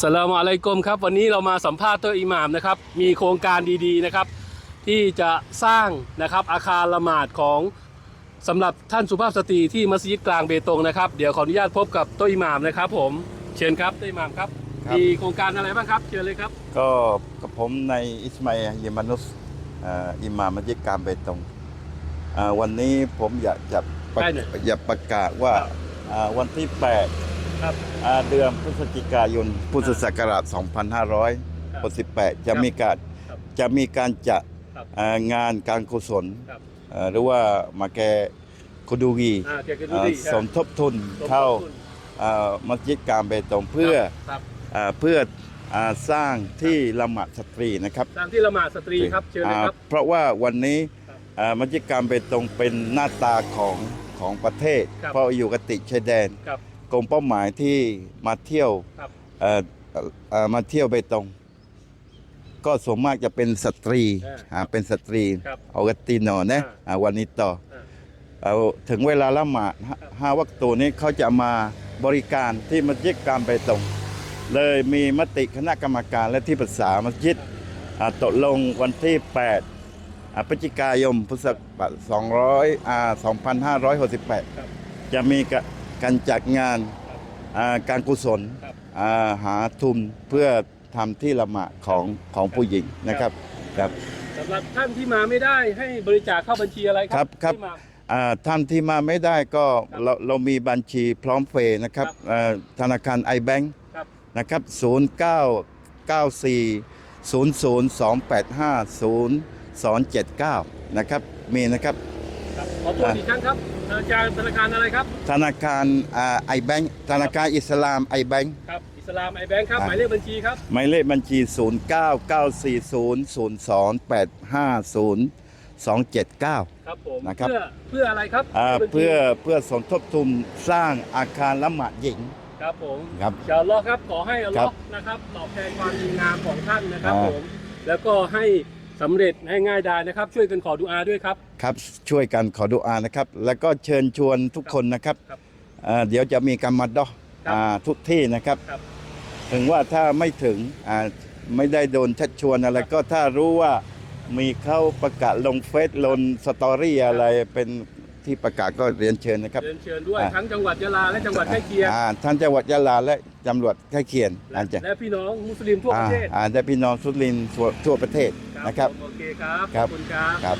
สลามอะลัยกุมครับ วันนี้เรามาสัมภาษณ์ตัวอิหม่ามนะครับ มีโครงการดีๆนะครับ ที่จะสร้างนะครับอาคารละหมาดของสำหรับท่านสุภาพสตรีที่มัสยิดกลางเบตงนะครับ เดี๋ยวขออนุญาตพบกับตัวอิหม่ามนะครับ ผมเชิญครับตัวอิหม่ามครับ ครับ มีโครงการอะไรบ้างครับเชิญเลยครับก็กับผมในอิสมาอิลเยมานุสเอ่ออิหม่ามมัสยิดการเบตงเอ่อวันนี้ผมอยากจะประได้หน่อยอยากประกาศว่าครับอ่าวันที่ ครับ8อ่าเดือนพฤศจิกายนพุทธศักราช 2568 จะมีการครับจะมีการจัดครับอ่างานการกุศลครับเอ่อหรือว่ามาแกคุดูกีอ่าเกี่ยวกับดูเอ่อดีสมทบทุนเข้าอ่ามัสยิดการเบตงเพื่อครับอ่าเพื่ออ่าสร้างที่ละหมาดสตรีนะครับสร้างที่ละหมาดสตรีครับเชิญเลยครับ อ่าเพราะว่าวันนี้ครับอ่ามัสยิดการเบตงเป็นหน้าตาของของประเทศ ครับ เพราะอยู่กับติดชายแดน ครับ กลุ่มเป้าหมายที่มาเที่ยวครับเอ่อเอ่อเอ่อมาเที่ยวเบตง ก็ส่วนมากจะเป็นสตรีอ่าอ่าเป็นสตรีครับเอากตินอนะอ่าอ่าวันนี้ต่ออ่าเอาถึงเวลาละหมาดห้าห้าวักตูนี้เขาจะมาบริการที่มัสยิดการเบตง เลยมีมติคณะกรรมการและที่ปรึกษามัสยิดอ่าตกลงวันที่ 8อ่าพฤศจิกายนพุทธศักราช200อ่าครับ2568 จะมีกะ การจัดงานอ่าการกุศลครับอ่าหาทุนเพื่อทำที่ละหมาดของของผู้หญิงนะครับครับสำหรับท่านที่มาไม่ได้ให้บริจาคเข้าบัญชีอะไรคครัรับครับที่มาอ่าท่านที่มาไม่ได้ก็ครับเราเรามีบัญชีพร้อมเพย์นะครับครับเอ่อธนาคาร iBank ครับนะครับ 0994 00285 0279 นะครับ มีนะครับครับขอตัวอีกครั้งครับอาจารย์ธนาคารอะไรครับ ธนาคารไอแบงธนาคารอิสลามไอแบงครับอิสลามไอแบงค์ครับอ่าหมายเลขบัญชีครับหมายเลขบัญชี 0994002850ครับผมนะครับเพื่อเพื่ออะไรครับอ่าบัญชีเพื่อเพื่อสมทบทุนสร้างอาคารละหมาดหญิงครับผมครับเชิญรอฮ์ครับขอให้อัลลครัอบฮ์นะครับตอบแทนความดีงามของท่านนะครับอ่าผมแล้วก็ให้ สำเร็จให้ง่ายดายนะครับ ช่วยกันขอดุอาด้วยครับ ครับช่วยกันขอดุอานะครับ แล้วก็เชิญชวนทุกคนนะครับครับอ่าเดี๋ยวจะมีการมาดอครับอ่าทุกที่นะครับ ครับ ถึงว่าถ้าไม่ถึงอ่าไม่ได้โดนชักชวนอะไรก็ถ้ารู้ว่ามีเข้าประกาศลงเฟซลงสตอรี่อะไรเป็น ที่ประกาศก็เรียนเชิญนะครับเรียนเชิญด้วยอ่าทั้งจังหวัดยะลาและจังหวัดใกล้เคียงอ่าท่านจังหวัดยะลาและตำรวจใกล้เคียงอาจจะและพี่น้องมุสลิมทั่วประเทศอ่าได้พี่น้องสุรินทร์ทั่วทั่วประเทศครับนะครับผมโอเคครับครัขอบบคุณครับครับ